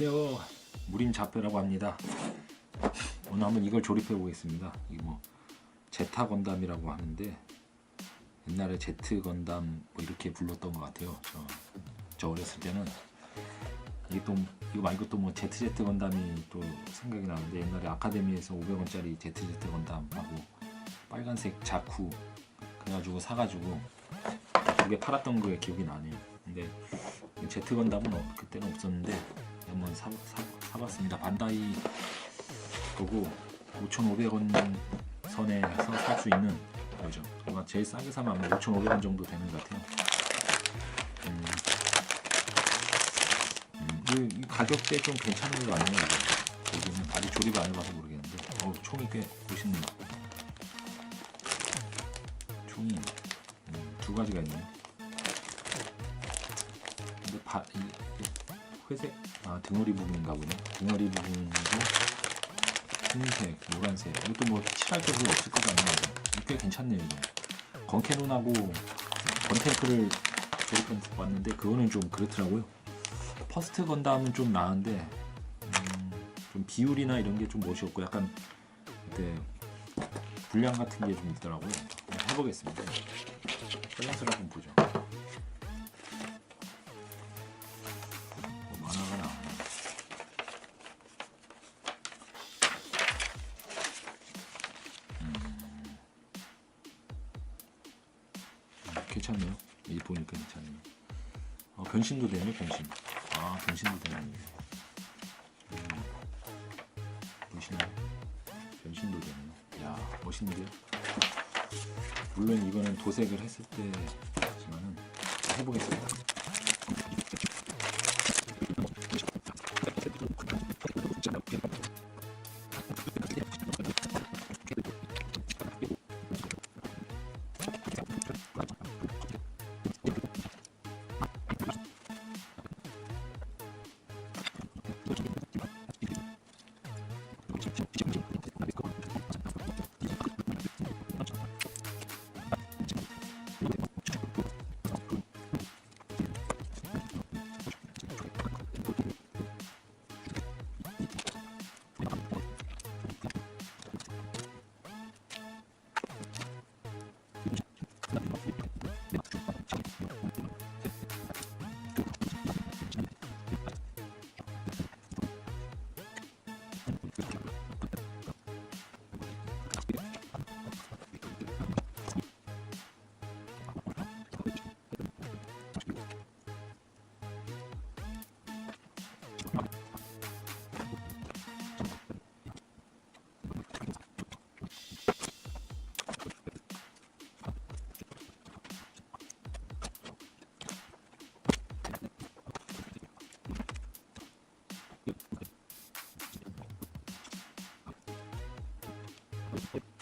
안녕하세요. 무림 자페라고 합니다. 오늘 한번 이걸 조립해 보겠습니다. 이뭐 제타 건담이라고 하는데 옛날에 제트 건담 뭐 이렇게 불렀던 것 같아요. 저, 저 어렸을 때는 이게 또 이거 말고 또 뭐 제트 제트 건담이 또 생각이 나는데 옛날에 아카데미에서 500원짜리 제트 제트 건담하고 빨간색 자쿠 그래가지고 사가지고 두 개 팔았던 거에 기억이 나네요. 근데 제트 건담은 어- 그때는 없었는데 한번 사, 사, 사 봤습니다. 반다이 거고 5,500원 선에서 살 수 있는 거죠. 아마 제일 싸게 사면 아마 5,500원 정도 되는 것 같아요. 음, 음, 이, 이 가격대 좀 괜찮은 거 같네요. 여기는 아직 조립을 안 해봐서 모르겠는데 어, 총이 꽤 멋있네요. 총이 음, 두 가지가 있네요. 근데 바, 이, 이 회색? 아 등허리 부분인가 보네. 등허리 부분도 흰색 노란색. 이것도 뭐 칠할 게 별로 없을 것 같네요. 꽤 괜찮네요 이거 건캐논하고 건탱크를 조립해 왔는데 그거는 좀 그렇더라고요. 퍼스트 건담은 좀 나은데 음, 좀 비율이나 이런 게 좀 멋이 없고 약간 그때 분량 같은 게 좀 있더라고요. 해보겠습니다. 밸런스를 한번 보죠 괜찮네요. 이 보니까 괜찮네요. 어, 변신도 되네, 변신. 아, 변신도 되네. 음. 보시나요? 변신도 되네요. 야, 멋있는데요? 물론 이거는 도색을 했을 때지만은 해보겠습니다. Thank you.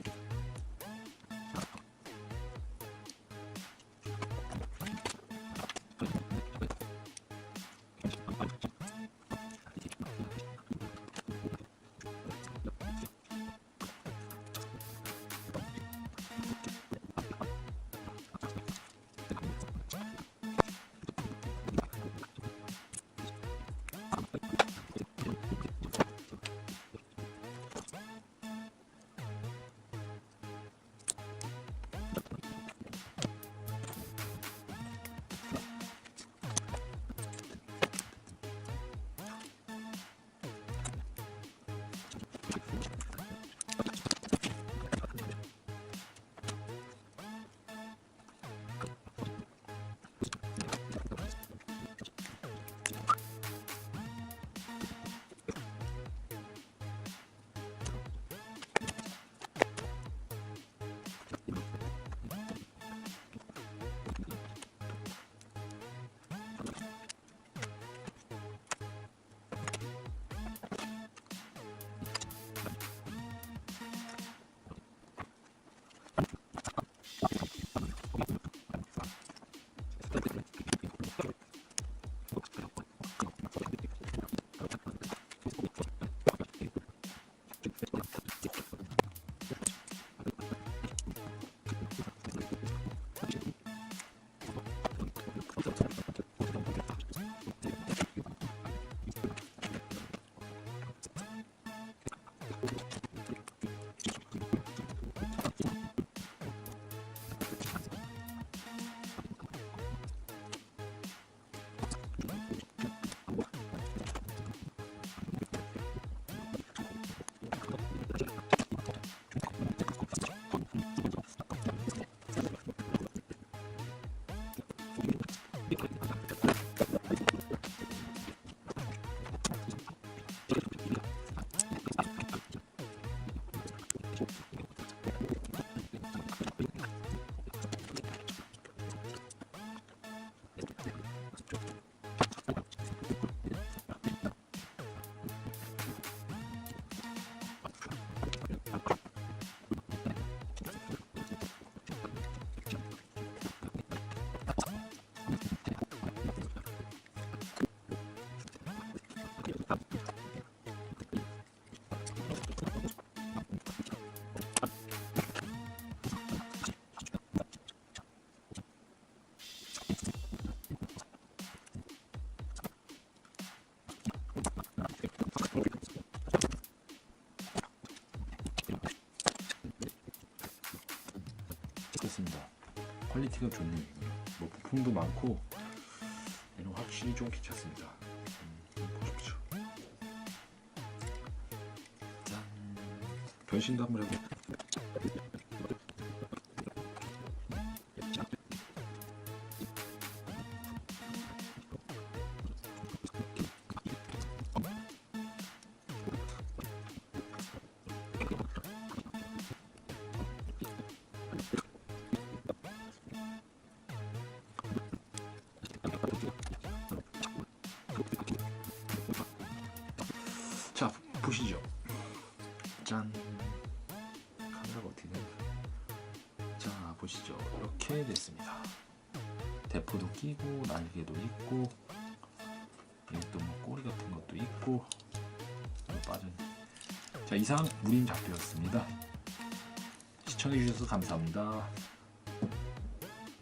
퀄리티가 좋네요. 뭐 부품도 많고 얘는 확실히 좀 괜찮습니다. 음, 보십시오. 짠. 변신도 한번. 자 짠. 카메라가 어떻게 되나? 자 보시죠. 이렇게 됐습니다. 대포도 끼고 날개도 있고 여기 또뭐 꼬리 같은 것도 있고 또 빠진. 자 이상 무림 잡표였습니다. 시청해주셔서 감사합니다.